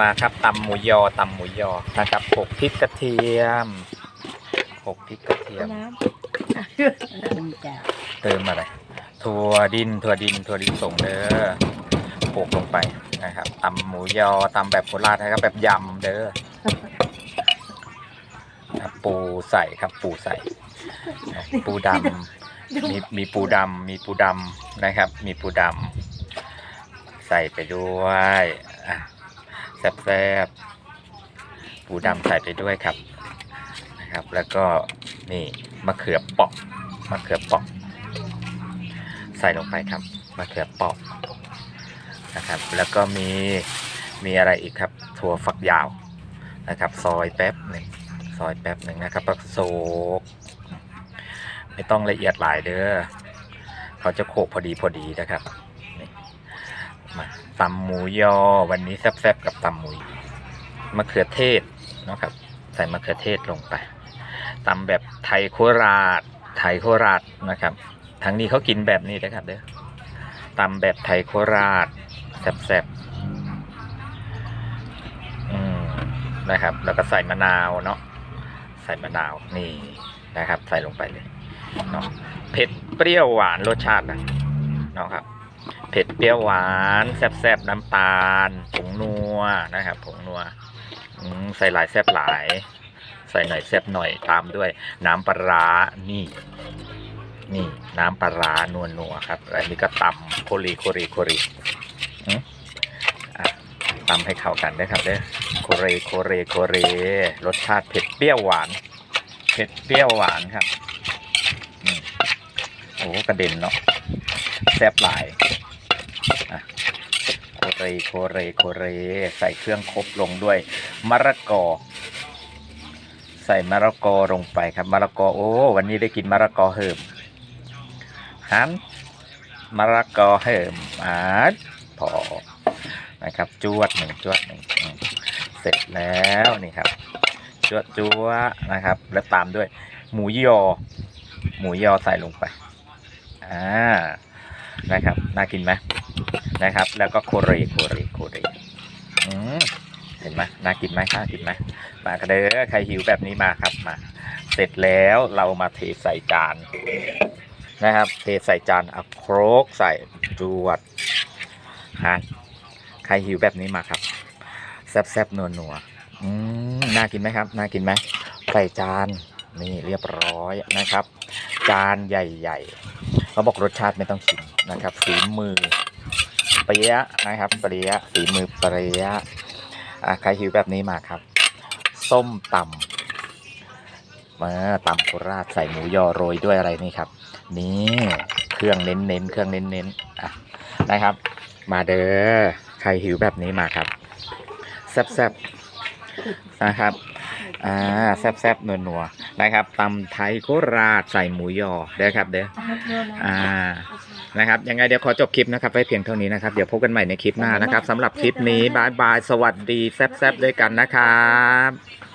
มาครับตำหมูยอตำหมูยอนะครับโขลกพริกกระเทียมโขลกพริกกระเทียม น้คุณจะเติมอะไรถั่วดินถั่วดินถั่วดินส่งเด้อโขลกลงไปนะครับตำหมูยอตำแบบโคราชนะครับแบบยำเด้อนะปูใส่ครับปูใส่นะปูดำมีมีปูดำมีปูดำนะครับ มีปูดำใส่ไปด้วยอะ แซ่บๆปูดำใส่ไปด้วยครับนะครับ แล้วก็นี่มะเขือเปอกมะเขือเปอกใส่ลงไปครับมะเขือเปอกนะครับ แล้วก็มีมีอะไรอีกครับถั่วฝักยาวนะครับ ซอยแป๊บหนึ่งซอยแป๊บหนึ่งนะครับปักโศกไม่ต้องละเอียดหลายเด้อเขาจะโขกพอดีพอดีนะครับ ตำหมูยอ วันนี้แซ่บๆกับตำหมูมะเขือเทศนะครับ ใส่มะเขือเทศลงไปตำแบบไทยโคราช ไทยโคราชนะครับทางนี้เขากินแบบนี้นะครับเด้อตำแบบไทยโคราชแซ่บๆอืมนะครับ แล้วก็ใส่มะนาวเนาะใส่มะนาวนี่นะครับ ใส่ลงไปเลยเนาะเผ็ดเปรี้ยวหวานรสชาตินะเนาะครับ เผ็ดเปรี้ยวหวานแซ่บๆน้ำตาลผงนัวนะครับผงนัวใส่หลายแซ่บหลาย ใส่หน่อยแซ่บหน่อยตามด้วย น้ำปลาร้านี่ นี่น้ำปลาร้านัวนัวครับอันนี้ก็ตำโคลีโคลีโคลีอืมอะตำให้เข้ากันได้ครับเด้อโคเรโคเรโคเรรสชาติเผ็ดเปรี้ยวหวาน เผ็ดเปรี้ยวหวานครับโอ้กระเด็นเนาะแซ่บหลาย เรโคเรโคเร ใส่เครื่องครบลงด้วยมะระกอ ใส่มะละกอลงไปครับมะละกอโอ้วันนี้ได้กินมะละกอเหิมหันมะละกอเหิมอ่าพอนะครับจวดหนึ่งจวดหนึ่งเสร็จแล้วนี่ครับจวดจวดนะครับ แล้วตามด้วย หมูยอ หมูยอใส่ลงไปอ่านะครับน่ากินไหม นะครับ แล้วก็โคเรโคเรโคเรเห็นไหมน่ากินไหมน่ากินไหมมากันเด้อใครหิวแบบนี้มาครับมา เสร็จแล้วเรามาเทใส่จานนะครับ เทใส่จานเอาโครกใส่จวดฮะใครหิวแบบนี้มาครับ แซ่บๆนัวนัวน่ากินไหมครับ น่ากินไหมใส่จานนี่เรียบร้อยนะครับ จานใหญ่ ๆเขาบอกรสชาติไม่ต้องชิมนะครับฝีมือ ปรี้ยะนะครับเปรี้ยะฝีมือเปรี้ยะอะใครหิวแบบนี้มาครับ ส้มตำมาตำโคราชใส่หมูยอโรยด้วยอะไรนี่ครับ นี่เครื่องเน้นเน้นๆเครื่องเน้นเน้นๆอะนะครับ มาเด้อใครหิวแบบนี้มาครับแซ่บๆนะครับอ่าแซ่บๆนัวๆนะครับตำไทยโคราชใส่หมูยอเด้อครับเด้อำอ่า นะครับยังไงเดี๋ยวขอจบคลิปนะครับไว้เพียงเท่านี้นะครับ เดี๋ยวพบกันใหม่ในคลิปหน้านะครับสำหรับคลิปนี้บายบายสวัสดีแซบๆด้วยกันนะครับ